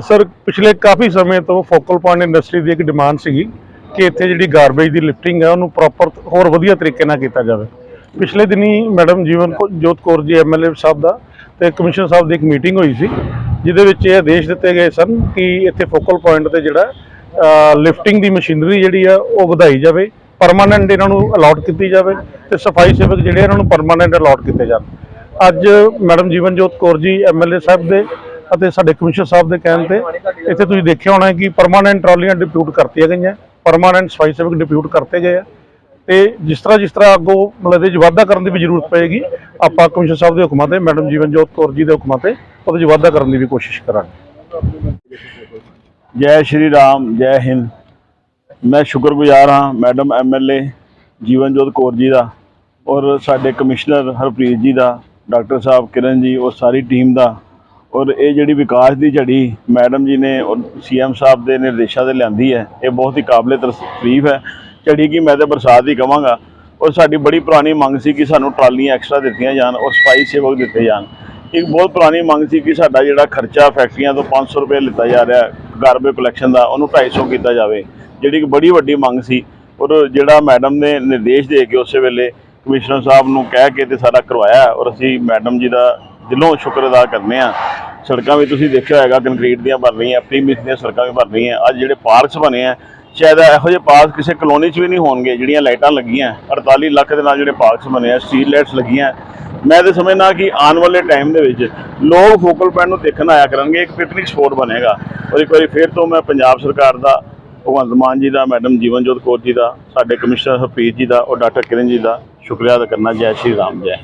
Sir, ਪਿਛਲੇ ਕਾਫੀ ਸਮੇਂ ਤੋਂ ਫੋਕਲ ਪੁਆਇੰਟ ਇੰਡਸਟਰੀ ਦੀ ਇੱਕ ਡਿਮਾਂਡ ਸੀਗੀ ਕਿ ਇੱਥੇ ਜਿਹੜੀ ਗਾਰਬੇਜ ਦੀ ਲਿਫਟਿੰਗ ਹੈ ਉਹਨੂੰ ਪ੍ਰੋਪਰ ਹੋਰ ਵਧੀਆ ਤਰੀਕੇ ਨਾਲ ਕੀਤਾ ਜਾਵੇ। ਪਿਛਲੇ ਦਿਨੀ ਮੈਡਮ ਜੀਵਨ ਜੋਤ ਕੌਰ ਜੀ ਐਮਐਲਏ ਸਾਹਿਬ ਦਾ ਤੇ ਕਮਿਸ਼ਨਰ ਸਾਹਿਬ ਦੀ ਇੱਕ ਮੀਟਿੰਗ ਹੋਈ ਸੀ, ਜਿਹਦੇ ਵਿੱਚ ਇਹ ਆਦੇਸ਼ ਦਿੱਤੇ ਗਏ ਸਨ ਕਿ ਇੱਥੇ ਫੋਕਲ ਪੁਆਇੰਟ ਤੇ ਜਿਹੜਾ ਲਿਫਟਿੰਗ ਦੀ ਮਸ਼ੀਨਰੀ ਜਿਹੜੀ ਆ, ਉਹ ਵਧਾਈ ਜਾਵੇ ਪਰਮਾਨੈਂਟ ਇਹਨਾਂ ਨੂੰ ਅਲਾਟ ਕੀਤੀ ਜਾਵੇ ਤੇ ਸਫ਼ਾਈ ਸੇਵਕ ਜਿਹੜੇ ਇਹਨਾਂ ਨੂੰ ਪਰਮਾਨੈਂਟ ਅਲਾਟ ਕੀਤੇ ਜਾਣ। ਅੱਜ ਮੈਡਮ ਜੀਵਨਜੋਤ ਕੌਰ ਜੀ ਐਮਐਲਏ ਸਾਹਿਬ ਦੇ ਅਤੇ ਸਾਡੇ ਕਮਿਸ਼ਨਰ ਸਾਹਿਬ ਦੇ ਕਹਿਣ ਤੇ ਇੱਥੇ ਤੁਸੀਂ ਦੇਖਿਆ ਹੋਣਾ ਕਿ ਪਰਮਾਨੈਂਟ ਟਰਾਲੀਆਂ ਡਿਪਿਊਟ ਕਰਤੀਆਂ ਗਈਆਂ ਪਰਮਾਨੈਂਟ ਸਫ਼ਾਈ ਸੇਵਕ ਡਿਪਿਊਟ ਕਰਤੇ ਗਏ ਆ। ਤੇ ਜਿਸ ਤਰ੍ਹਾਂ ਜਿਸ ਤਰ੍ਹਾਂ ਅੱਗੋਂ ਮਤਲਬ ਇਹਦੇ 'ਚ ਵਾਧਾ ਕਰਨ ਦੀ ਵੀ ਜ਼ਰੂਰਤ ਪਏਗੀ, ਆਪਾਂ ਕਮਿਸ਼ਨਰ ਸਾਹਿਬ ਦੇ ਹੁਕਮਾਂ ਤੇ, ਮੈਡਮ ਜੀਵਨਜੋਤ ਕੌਰ ਜੀ ਦੇ ਹੁਕਮਾਂ ਤੇ ਉਹਦੇ 'ਚ ਵਾਧਾ ਕਰਨ ਦੀ ਵੀ ਕੋਸ਼ਿਸ਼ ਕਰਾਂਗੇ। ਜੈ ਸ਼੍ਰੀ ਰਾਮ, ਜੈ ਹਿੰਦ। ਮੈਂ ਸ਼ੁਕਰਗੁਜ਼ਾਰ ਹਾਂ ਮੈਡਮ ਐਮਐਲਏ ਜੀਵਨਜੋਤ ਕੌਰ ਜੀ ਦਾ ਔਰ ਸਾਡੇ ਕਮਿਸ਼ਨਰ ਹਰਪ੍ਰੀਤ ਜੀ ਦਾ, ਡਾਕਟਰ ਸਾਹਿਬ ਕਿਰਨ ਜੀ, ਉਹ ਸਾਰੀ ਟੀਮ ਦਾ ਔਰ ਇਹ ਜਿਹੜੀ ਵਿਕਾਸ ਦੀ ਝੜੀ ਮੈਡਮ ਜੀ ਨੇ ਔਰ ਸੀਐਮ ਸਾਹਿਬ ਦੇ ਨਿਰਦੇਸ਼ਾਂ ਤੇ ਲਿਆਂਦੀ ਹੈ, ਇਹ ਬਹੁਤ ਹੀ ਕਾਬਲੇ ਤਾਰੀਫ ਹੈ। ਝੜੀ ਕੀ ਮੈਂ ਤੇ ਬਰਸਾਤ ਹੀ ਕਵਾਂਗਾ। ਔਰ ਸਾਡੀ ਬੜੀ ਪੁਰਾਣੀ ਮੰਗ ਸੀ ਕਿ ਸਾਨੂੰ ਟਰਾਲੀਆਂ ਐਕਸਟਰਾ ਦਿੱਤੀਆਂ ਜਾਣ ਔਰ ਸਫ਼ਾਈ ਸੇਵਕ ਦਿੱਤੇ ਜਾਣ। ਇੱਕ ਬਹੁਤ ਪੁਰਾਣੀ ਮੰਗ ਸੀ ਕਿ ਸਾਡਾ ਜਿਹੜਾ ਖਰਚਾ ਫੈਕਟਰੀਆਂ ਤੋਂ 500 ਰੁਪਏ ਲਿੱਤਾ ਜਾ ਰਿਹਾ ਗਾਰਬੇ ਕਲੈਕਸ਼ਨ ਦਾ, ਉਹਨੂੰ 250 ਕੀਤਾ ਜਾਵੇ। ਜਿਹੜੀ ਇੱਕ ਬੜੀ ਵੱਡੀ ਮੰਗ ਸੀ। ਔਰ ਜਿਹੜਾ ਮੈਡਮ ਨੇ ਨਿਰਦੇਸ਼ ਦੇ ਕੇ ਉਸੇ ਵੇਲੇ ਕਮਿਸ਼ਨਰ ਸਾਹਿਬ ਨੂੰ ਕਹਿ ਕੇ ਤੇ ਸਾਰਾ ਕਰਵਾਇਆ ਔਰ ਅਸੀਂ ਮੈਡਮ ਜੀ ਦਾ ਦਿਲੋਂ ਸ਼ੁਕਰ ਅਦਾ ਕਰਨੇ ਆ ਸੜਕਾਂ ਵੀ ਤੁਸੀਂ ਦੇਖਿਆ ਹੋਏਗਾ ਕੰਕਰੀਟ ਦੀਆਂ ਬਣ ਰਹੀਆਂ ਪ੍ਰੀਮਿਸ ਦੀਆਂ ਸੜਕਾਂ ਵੀ ਬਣ ਰਹੀਆਂ, ਅੱਜ ਜਿਹੜੇ ਪਾਰਕਸ ਬਣੇ ਆ, ਸ਼ਾਇਦ ਇਹੋ ਜਿਹੇ ਪਾਰਕ ਕਿਸੇ ਕਲੋਨੀ 'ਚ ਵੀ ਨਹੀਂ ਹੋਣਗੇ, ਜਿਹੜੀਆਂ ਲਾਈਟਾਂ ਲੱਗੀਆਂ 48 ਲੱਖ ਦੇ ਨਾਲ ਜਿਹੜੇ ਪਾਰਕਸ ਬਣੇ ਆ ਸਟਰੀਟ ਲਾਈਟਸ ਲੱਗੀਆਂ। ਮੈਂ ਤੇ ਸਮਝਣਾ ਕਿ ਆਉਣ ਵਾਲੇ ਟਾਈਮ ਦੇ ਵਿੱਚ ਲੋਕ ਫੋਕਲ ਪੁਆਇੰਟ ਨੂੰ ਦੇਖਣ ਆਇਆ ਕਰਨਗੇ, ਇੱਕ ਪਿਕਨਿਕ ਸਪੋਟ ਬਣੇਗਾ। ਔਰ ਇੱਕ ਵਾਰੀ ਫੇਰ ਤੋਂ ਮੈਂ ਪੰਜਾਬ ਸਰਕਾਰ ਦਾ, ਭਗਵੰਤ ਮਾਨ ਜੀ ਦਾ, ਮੈਡਮ ਜੀਵਨਜੋਤ ਕੌਰ ਜੀ ਦਾ, ਸਾਡੇ ਕਮਿਸ਼ਨਰ ਹਰਪ੍ਰੀਤ ਜੀ ਦਾ, ਔਰ ਡਾਕਟਰ ਕਿਰਨ ਜੀ ਦਾ ਸ਼ੁਕਰੀਆ ਅਦਾ ਕਰਨਾ, ਜੈ ਸ਼੍ਰੀ ਰਾਮ, ਜੈ